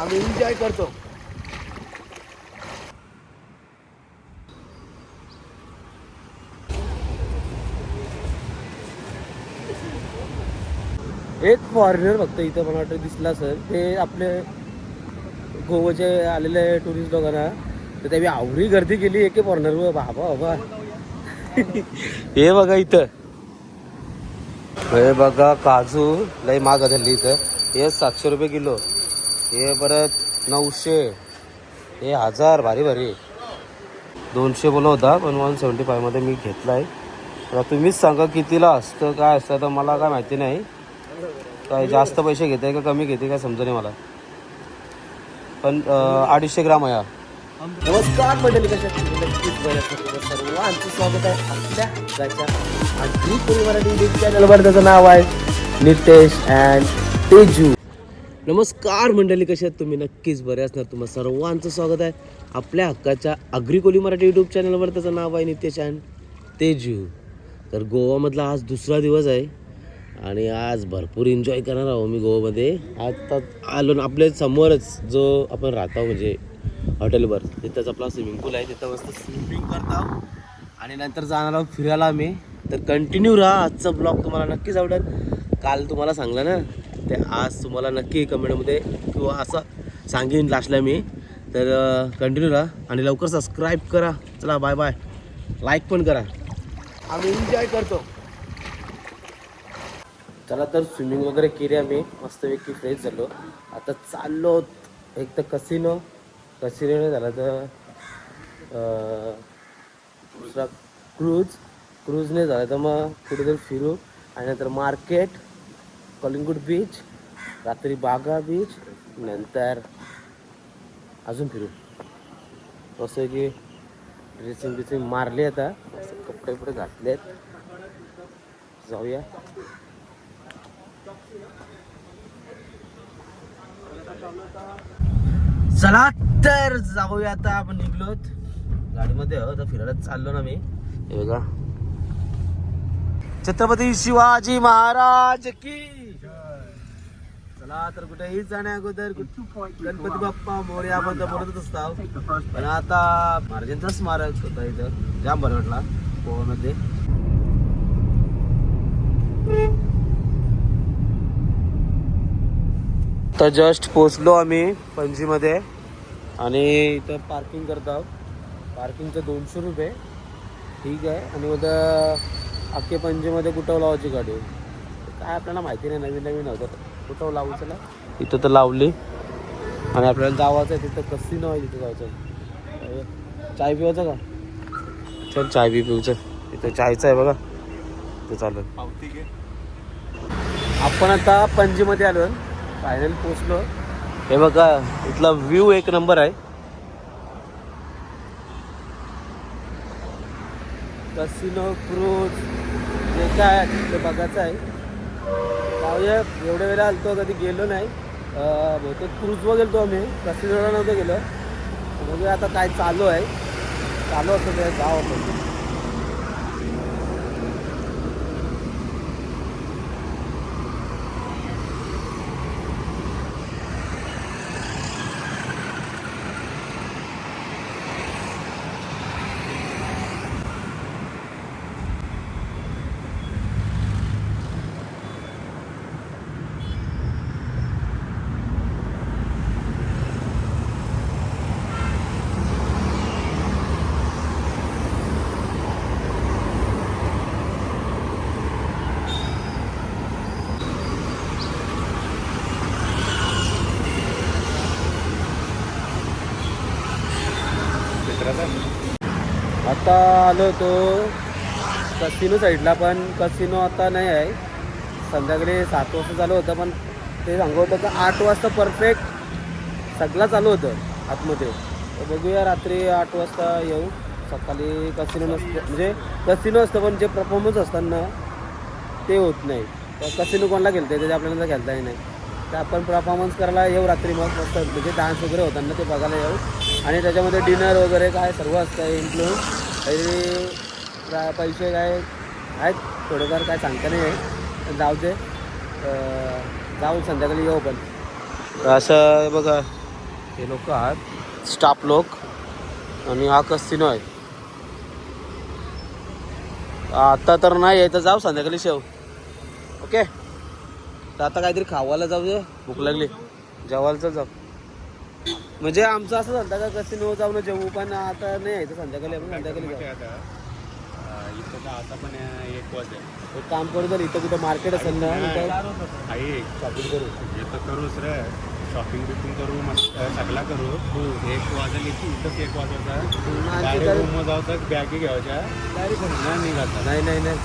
आम्ही एन्जॉय करतो. एक फॉरेनर फक्त इथं मला वाटतं दिसला सर ते आपले गोवाचे आलेले टुरिस्ट लोकांना तर त्यांनी आवरी गर्दी केली एके फॉरेनर बाबा बाबा. हे बघा इथं. हे बघा काजू लय महाग झाली इथं. हे सातशे रुपये किलो. हे परत नऊशे. हे हजार भारी भारी. दोनशे बोला होता पण वन सेवन्टी फायमध्ये मी घेतला आहे तुम्हीच सांगा कितीला असतं काय असतं तर मला काय माहिती नाही. काय जास्त पैसे घेते का कमी घेते काय समजा नाही मला. पण अडीचशे ग्राम आहे हा. नमस्कार मंडळी कशा सर्वांचं स्वागत आहे आमच्या हक्काच्या मराठी चॅनलवर त्याचं नाव आहे नितेश अँड तेजू. नमस्कार मंडळी कशी आहेत तुम्ही? नक्कीच बरे असणार. तुम्हाला सर्वांचं स्वागत आहे आपल्या हक्काच्या अग्रिकोली मराठी यूट्यूब चॅनलवर त्याचं नाव आहे नितेश अँड तेजू तर गोवामधला आज दुसरा दिवस आहे आणि आज भरपूर एन्जॉय करणार आहो मी गोवामध्ये. आता आलो ना आपल्या समोरच जो आपण राहतो म्हणजे हॉटेलवर तिथंच आपला स्विमिंग पूल आहे. तिथं मस्त स्विमिंग करतो आणि नंतर जाणार आहोत फिरायला आम्ही. तर कंटिन्यू राहा आजचा ब्लॉग तुम्हाला नक्कीच आवडेल. काल तुम्हाला सांगला ना ते आज तुम्हाला नक्की कमेंटमध्ये किंवा असं सांगेन लास्टला मी. तर कंटिन्यू राहा आणि लवकर सबस्क्राईब करा. चला बाय बाय लाईक पण करा. आम्ही एन्जॉय करतो. चला तर स्विमिंग वगैरे केली आम्ही. मस्तपैकी फ्रेश झालो. आता चाललो. एक तर कसिनो कसिनो नाही झाला तर दुसरा क्रूज क्रूज नाही झाला तर मग कुठेतरी फिरू. आणि नंतर मार्केट कलिंगूट बीच रात्री बागा बीच नंतर अजून फिरू. असं की ड्रेसिंग बिसिंग मारले आता कपडे कपडे घातलेत. जाऊया. चला तर जाऊया आता आपण निघलोत. गाडीमध्ये आता फिरायला चाललो ना मी. हे बघा. छत्रपती शिवाजी महाराज की चला तर कुठेही जाण्या अगोदर गणपती बाप्पा मोरे आपण तर बोलतच असतो पण आता महाराजांचा स्मारक होता इथं. जाम बरं वाटला तर जस्ट पोचलो आम्ही पणजीमध्ये. आणि इथं पार्किंग करत आहोत पार्किंगचं दोनशे रुपये. ठीक आहे. आणि उद्या अख्खे पणजीमध्ये कुठं लावायची गाडी? काय आपल्याला माहिती नाही नवीन नवीन होतं. कुठं लावू चला इथं तर लावली. आणि आपल्याला जावायचं आहे तिथं कसी आहे तिथं जायचं? चाय पिवायचं का? चल चाय बी पिऊचं. इथं चायचं आहे बघा. ते चालेल. आपण आता पणजीमध्ये आलो. फायनल पोचलो हे बघा इथला व्ह्यू एक नंबर आहे. कसिनो क्रूज जे काय आहे ते बघायचं आहे. म्हणजे एवढ्या वेळेला आलतो कधी गेलो नाही. बहुतेक क्रूजवर गेलतो आम्ही. कसिनोला नव्हतं गेलो. म्हणजे आता काय चालू आहे. चालू असं ते गाव आपण. आता आलो होतो कसिनो साईडला पण कसिनो आता नाही आहे. संध्याकाळी सात वाजता चालू होतं पण ते सांगत होतं का आठ वाजता परफेक्ट सगळं चालू होतं आतमध्ये. तर बघूया रात्री आठ वाजता येऊ. सकाळी कसिनो नसतं म्हणजे कसिनो असतं पण जे परफॉर्मन्स असतात ना ते होत नाही. तर कसिनो कोणाला खेळते ते आपल्याला तर खेळता नाही. तर आपण परफॉर्मन्स करायला येऊ रात्री मग मस्त म्हणजे डान्स वगैरे होताना ते बघायला येऊ. आणि त्याच्यामध्ये डिनर वगैरे काय सर्व असतं इन्क्लूड काही प्रा- पैसे काय आहेत थोडेफार काय सांगता नाही आहे. जाऊ दे. जाऊ संध्याकाळी येऊ पण असं बघा. ते लोक आहात. स्टाफ लोक. आणि हा कस्तिनो आहे. आता तर नाही आहे तर जाऊ संध्याकाळी शेव ओके? तर आता काहीतरी खावायला जाऊ दे भूक लागली. जेवायला तर जाऊ. म्हणजे आमचं असं झालं का कसिनो जाऊन जेवू पण आता नाही आहे तर संध्याकाळी आपण संध्याकाळी जाऊ. इथं तर आता पण एक वाजेल एक काम करू तर इथं कुठं मार्केट असेल ना इथं आई शॉपिंग करू. इथं करूच रे. शॉपिंग बिपिंग करू मस्त सगळा करू. एक वाजेल इथे इथंच एक आणि तिथं- रूम जायचं बॅगी घ्यायच्या. नाही निघायचा. नाही नाही नाही.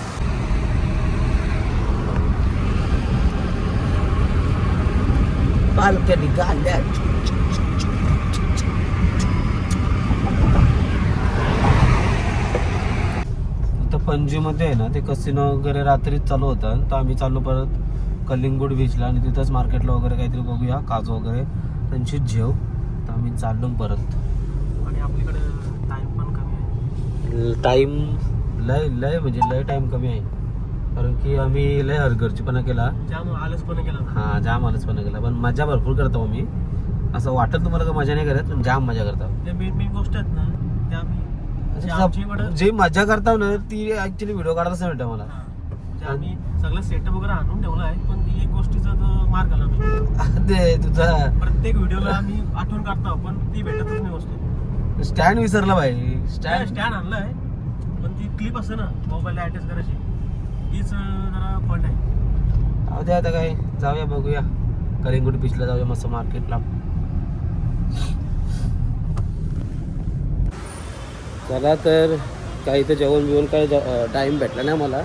बाल्कनी गाड्या इथं पणजीमध्ये आहे ना ते कसिनो वगैरे रात्रीच चालू होतं. तर आम्ही चाललो परत कलिंगूड बीचला आणि तिथंच मार्केटला वगैरे काहीतरी बघूया काजू वगैरे त्यांची जेव तर आम्ही चाललो परत. आणि आपल्याकडे टाइम पण कमी आहे. टाईम लय लय म्हणजे लय टाईम कमी आहे. कारण की आम्ही लय हरगर्जीपणा केला. जाम आलसपणे केला. हा जाम आलसपणा केला. पण मजा भरपूर करतो मी असं वाटत तुम्हाला का मजा नाही करत पण जाम मजा करतो. मेन मेन गोष्ट आहेत ना त्या आम्ही आमची इकडं- जे मजा करताव ना ती ऍक्च्युली व्हिडिओ काढायलाच नाही भेटत मला. हा. जे आम्ही सगळं सेटअप वगैरे आणून ठेवलं आहे पण ती एक गोष्टीचा मार्ग आला नाही. ते तुझा प्रत्येक व्हिडिओला आम्ही आठवण काढतो पण ती भेटतच नाही वस्तू. स्टँड विसरला भाई. स्टँड स्टँड स्टँड आणलाय पण ती क्लिप असते ना मोबाईलला अटॅच करायची. तीच अं, जरा फंड आहे. जाऊ द्या आता काय जाऊया बघूया. कलिंगुड बीचला जाऊया मस्त मार्केटला चला तर काही इथं जेवण बिवण काय टाईम भेटला नाही मला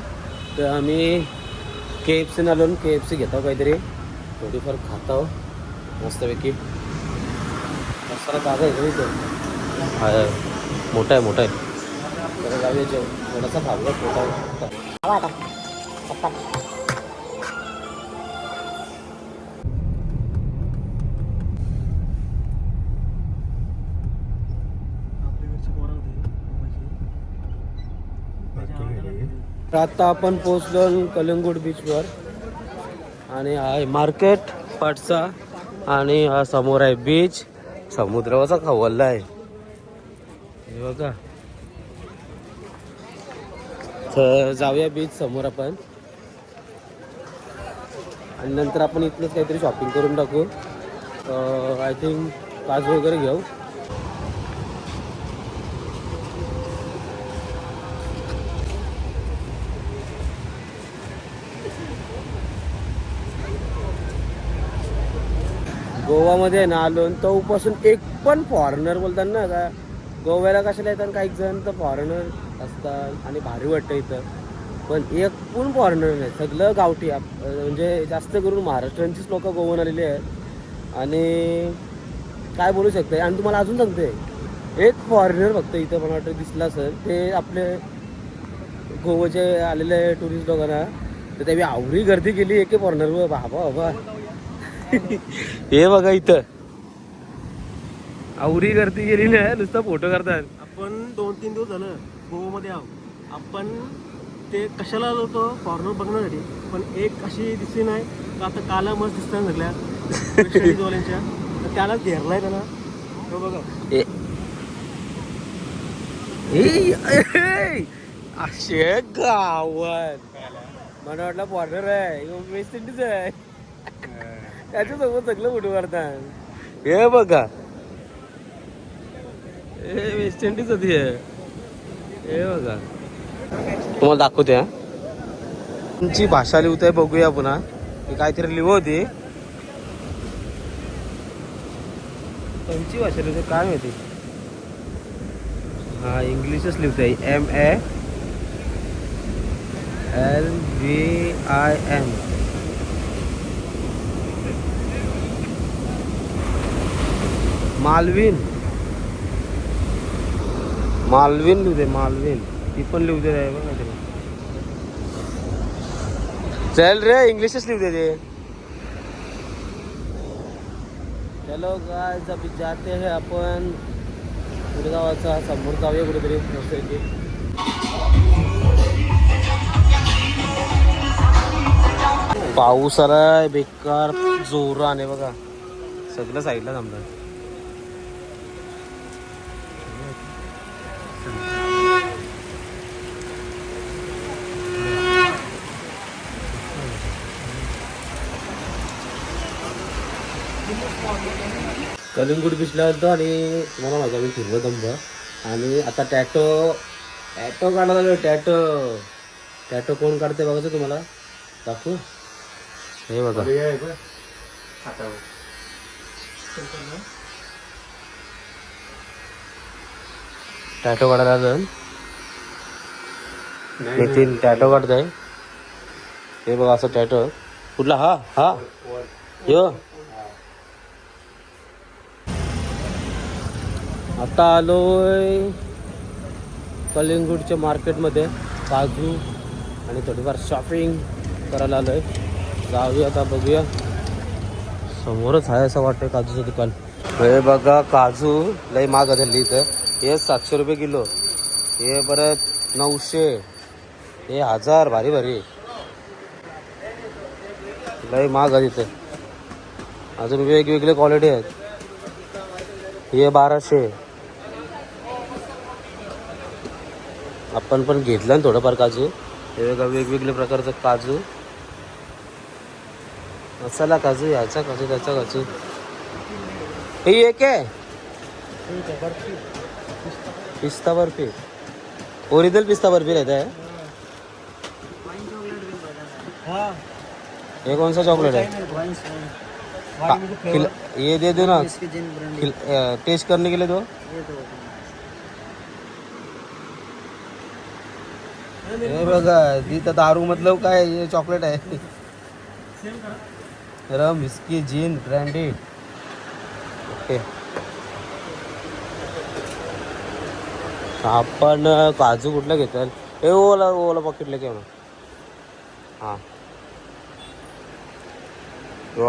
तर आम्ही के एफ सीनं आलो के एफ सी घेतो काहीतरी. थोडीफार खातो मस्तपैकी. मसाला जागा आहे इथं? हा मोठा आहे मोठा आहे. तर जाऊया जेव थोडासा खाऊया पोटा आता आपण पोचलो कलिंगूड बीचवर आणि हा आहे मार्केट पाटसा आणि हा समोर आहे बीच समुद्रावरचा खवल्ला आहे. हे बघा. तर जाऊया बीच समोर आपण. आणि नंतर आपण इथलंच काहीतरी शॉपिंग करून टाकू. आय थिंक काजू वगैरे घेऊ. गोवामध्ये आहे ना आलो आणि उपासून एक पण फॉरेनर बोलतात ना का गोव्याला कशाला येतात काही जण तर फॉरेनर असतात आणि भारी वाटतं इथं. पण एक पण फॉरेनर नाही सगळं गावठी आप- म्हणजे जास्त करून महाराष्ट्रांचीच लोक गोवन आलेली आहेत. आणि काय बोलू शकते आणि तुम्हाला अजून सांगते एक फॉरेनर फक्त इथं मला वाटतं दिसला सर ते आपले गोवाचे आलेले टुरिस्ट लोकांना तर त्यावेळी आवरी गर्दी केली एक फॉरेनर बाबा बाबा. हे बघा इथं. आवरी गर्दी गेली ना नुसतं फोटो करतात आपण दोन तीन दिवस झालं गोवामध्ये आहोत. आपण ते कशाला आलो होतो? फॉरेनर बघण्यासाठी. पण एक अशी दिसली नाही का आता काला मस्त दिसतात सगळ्या त्याला घेरलाय त्याला तो बघा. ए. ए, ए, असे गावात. मला वाटलं फॉरेनर आहे वेस्ट इंडिज आहे. त्याच्यासोबत सगळं फोटो करतात हे बघा. हे वेस्ट इंडिज होती हे हे बघा. तुम्हाला दाखवते हा. तुमची भाषा लिहित बघूया पुन्हा. ही काहीतरी लिहू होती. कोणची भाषा लिहिते काय माहिती? हा इंग्लिशच लिहिते M A L V I M मालवीन. मालवीन लिहू दे मालवीन. ती पण लिहू दे रे बघा तरी चल रे इंग्लिशच लिहू दे ते. चलो गाइस अभी जाते हैं आपण पुढे गावाचा समोर जाऊया कुठेतरी नसेल पाऊस आलाय बेकार जोराने बघा. सगळं साईडला थांबलं कलिंगूट बीचला होतो आणि तुम्हाला माझा मी दंब आणि आता टॅटो टॅटो काढायला लागलो टॅटो. टॅटो कोण काढते बघायचं तुम्हाला? दाखवू? हे बघा. टॅटो काढायला आलं नितीन टॅटो काढताय. हे बघा असं टॅटो. कुठला? हा हा. यो. आता आलोय कलिंगूडच्या मार्केटमध्ये. काजू आणि थोडीफार शॉपिंग करायला आलो आहे जाऊया आता बघूया. समोरच आहे असं वाटतं काजूचं दुकान. हे बघा काजू लय महाग झाली इथं. हे सातशे रुपये किलो. हे परत नऊशे. हे हजार भारी भारी. लय महाग आहे इथं. अजून वेगवेगळे क्वालिटी आहेत. हे बाराशे. आपण पण घेतलं ना थोडंफार काजू. हे बघा वेगवेगळे प्रकारचं काजू. मसाला काजू याचा काजू त्याचा काजू. हे एक आहे. पिस्ता बर्फी. ओरिजिनल पिस्ता बर्फी रहता है हाँ ये कौन सा चॉकलेट है खिल- ये दे दो ना. टेस्ट करने के लिए दो. हे बघा तिथं दारू मतलब काय हे चॉकलेट आहे? Rum whisky gin brandy. Okay. आपण काजू कुठला घेतात हे ओला ओला पॉकेटला घेऊ ना हां.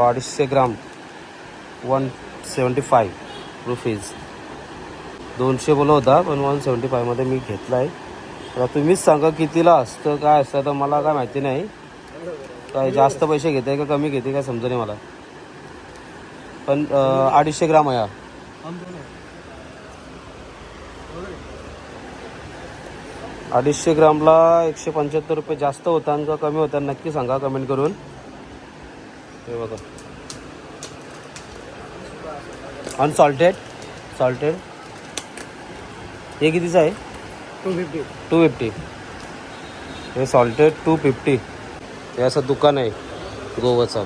अडीचशे gram. One seventy five rupees. दोनशे बोला होता पण वन सेवन्टी फायमध्ये मी घेतला आहे तुम्हीच सांगा कितीला असतं काय असतं तर मला काय माहिती नाही. काय जास्त पैसे घेते का कमी घेते काय समजा नाही मला. पण अडीचशे ग्राम आहे हा. अडीचशे ग्रामला एकशे पंच्याहत्तर रुपये जास्त होतात का कमी होतात नक्की सांगा कमेंट करून. हे बघा. अनसॉल्टेड सॉल्टेड हे कितीचं आहे? Two fifty. Two fifty. हे सॉल्टेड टू फिफ्टी. हे असं दुकान आहे गोवाचं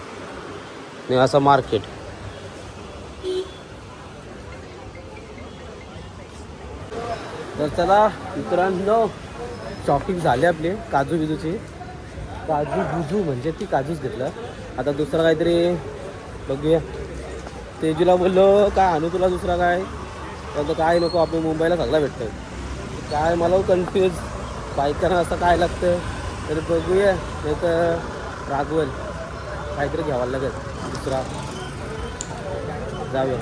हे असं मार्केट तर चला मित्रांनो शॉपिंग झाली आपली काजू बिजूची. काजू बुजू म्हणजे ती काजूच घेतलं. आता दुसरं काहीतरी बघूया. तेजूला बोललो काय आणू तुला दुसरा काय? तर काय नको आपण मुंबईला सगळं भेटतं काय मला कन्फ्यूज बायकांना असं काय लागतं? तर बघूया. नाही तर रागवल काहीतरी घ्यावं लागेल. दुसरा. जाऊया.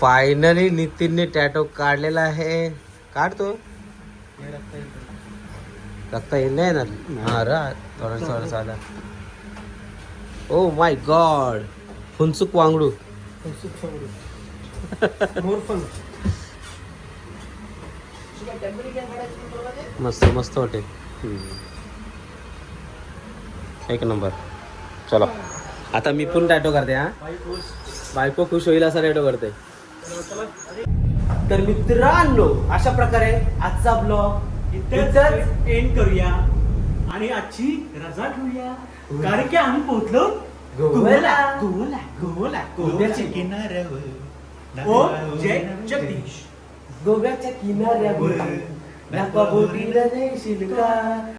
फायनली नितीनने टॅटो काढलेला आहे. काढतो. रक्ता येईल नाही येणार. हा थोडा थोडासा आला ओ my god Phunsukh Wangdu. More fun मस्त मस्त वाटेल. एक नंबर. चलो. आता मी पण टॅटो करते हा. बायको खुश होईल असा टॅटो करते. तर मित्रांनो अशा प्रकारे आजचा ब्लॉग इथेच एंड करूया. आणि आजची रजा घेऊया कारण की आम्ही पोहोचलो गोव्याला. गोव्याला. गोव्याला. गोव्याच्या किनाऱ्यावर. ओ जय जगदीश. गोव्याच्या किनाऱ्यावर नका बोटीला नेशील का